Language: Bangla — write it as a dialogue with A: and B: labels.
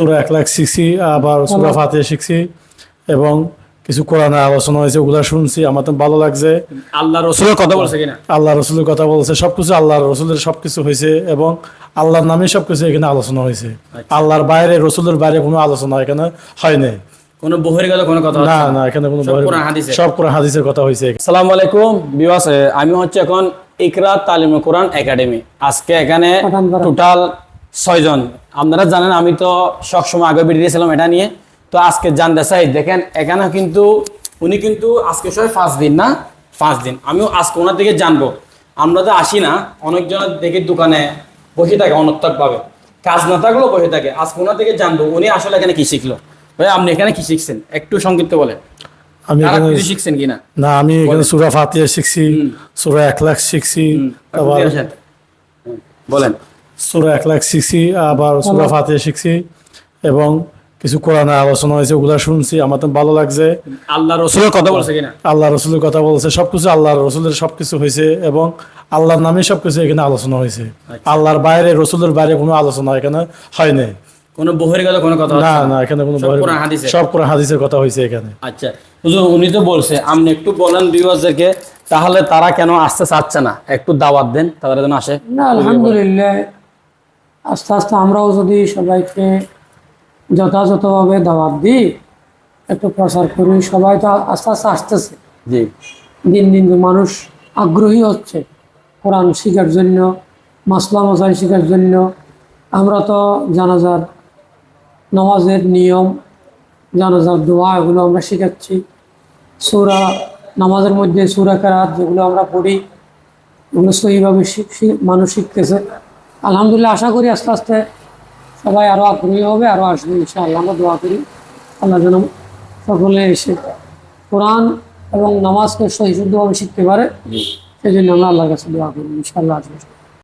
A: সুরা এক লাখ শিখছি আবার সুরা ফাতে শিখছি এবং কিছু কোরআনে আলোচনা হয়েছে ওগুলা শুনছি আমার তো ভালো লাগছে।
B: আল্লাহ রসুলের কথা বলছে কিনা?
A: আল্লাহ রসুলের কথা বলছে সবকিছু আল্লাহ রসুলের সবকিছু হয়েছে এবং আল্লাহর নামে সবকিছু এখানে আলোচনা হয়েছে। আল্লাহর বাইরে রসুলের বাইরে কোনো আলোচনা এখানে হয় নাই।
B: কোনো বহির্গত কোনো কথা
A: না
B: না।
A: এখানে কোনো
B: সব
A: বহির-
B: কোরআন
A: সব কোরআন হাদিসের কথা হয়েছে।
B: আসসালামু আলাইকুম বিবাস আমি হচ্ছে এখন ইকরা তালিম কোরআন একাডেমি। আজকে এখানে টোটাল ছয়জন। আপনারা জানেন আমি তো সবসময় আগে বেরিয়েছিলাম এটা নিয়ে। তো আজকে জানতে চাই দেখেন এখানে কিন্তু উনি কিন্তু আজকে সবাই পাঁচ দিন না? পাঁচ দিন। আমিও আজকে ওনার দিকে জানব। আমরা তো আসি না অনেকজনের দেখি দোকানে বসে থাকে অনর্থক ভাবে কাজ না থাকলেও বসে থাকে। আজকে ওনার দিকে জানব উনি আসলে এখানে কি শিখলো? ভাই আপনি এখানে কি শিখছেন? একটু সংক্ষিপ্ত বলেন।
A: আমি এখানে
B: শিখছেন কিনা?
A: না আমি এখানে সুরা ফাতিয়া শিখছি সুরা এক লাখ শিখছি
B: বলেন।
A: সুরা এক লাখ শিখছি আবার সুরা ফাতে শিখছি এবং কিছু কোরআনে আলোচনা হয়েছে ওগুলা শুনছি আমার তো ভালো লাগছে।
B: আল্লাহ রসুলের কথা বলছে কিনা?
A: আল্লাহ রসুলের কথা বলছে সবকিছু আল্লাহ রসুলের সবকিছু হয়েছে এবং আল্লাহর নামে সবকিছু এখানে আলোচনা হয়েছে। আল্লাহর বাইরে রসুলের বাইরে কোনো আলোচনা এখানে হয় নাই।
B: কোনো বহির্গত কোনো কথা
A: না না? এখানে কোনো
B: সব
A: বহির-
B: কোরআন
A: সব কোরআন হাদিসের কথা হয়েছে এখানে।
B: আচ্ছা হুজুর উনি তো বলছে আপনি একটু বলেন ভিউয়ার্সদেরকে তাহলে তারা কেন আসতে চাচ্ছে না? একটু দাওয়াত দেন তাদের যেন আসে।
C: না আলহামদুলিল্লাহ আস্তে আস্তে আমরাও যদি সবাইকে যথাযথভাবে দাওয়াত দিই একটু প্রচার করি সবাই তো আস্তে আস্তে আসতেছে।
B: জি।
C: দিন দিন মানুষ আগ্রহী হচ্ছে কোরআন শেখার জন্য মাসলা মশাই শেখার জন্য। আমরা তো জানাজার নামাজের নিয়ম জানাজার দোয়া এগুলো আমরা শেখাচ্ছি। সুরা নামাজের মধ্যে সুরা কারাত যেগুলো আমরা পড়ি এগুলো সহিভাবে মানুষ শিখতেছে। আলহামদুলিল্লাহ আশা করি আস্তে আস্তে সবাই আরও আগ্রহী হবে আরও আসবে ইনশাআল্লাহ। আমরা দোয়া করি আল্লাহ যেন সকলে এসে কোরআন এবং নামাজকে সহি শুদ্ধভাবে শিখতে পারে। সেই জন্য আমরা আল্লাহর কাছে দোয়া করি ইনশাআল্লাহ আসবে।